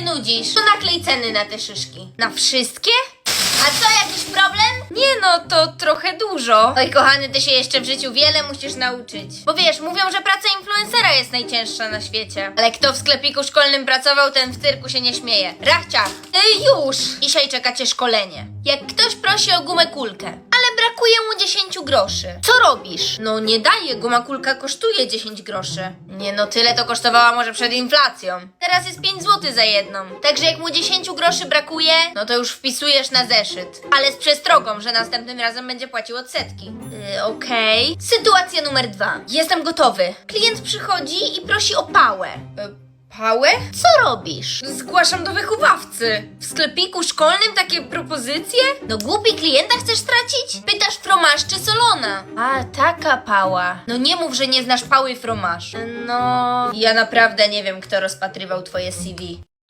się nudzisz, to naklej ceny na te szyszki. Na wszystkie? A co, jakiś problem? Nie no, to trochę dużo. Oj, kochany, ty się jeszcze w życiu wiele musisz nauczyć. Bo wiesz, mówią, że praca influencera jest najcięższa na świecie. Ale kto w sklepiku szkolnym pracował, ten w cyrku się nie śmieje. Rachcia, y, już! Dzisiaj czekacie szkolenie. Jak ktoś prosi o gumę kulkę, brakuje mu 10 groszy. Co robisz? No nie daję, guma kulka kosztuje 10 groszy. Nie no, tyle to kosztowała może przed inflacją. Teraz jest 5 zł za jedną. Także jak mu 10 groszy brakuje, no to już wpisujesz na zeszyt. Ale z przestrogą, że następnym razem będzie płacił odsetki. Yy, Okej. Sytuacja numer dwa. Jestem gotowy. Klient przychodzi i prosi o pałę. Yy, Pałę? Co robisz? Zgłaszam do wychowawcy. W sklepiku szkolnym takie propozycje? No głupi klienta chcesz stracić? Fromaż czy solona? A, taka pała. No nie mów, że nie znasz pały fromaż. No, ja naprawdę nie wiem, kto rozpatrywał twoje CV.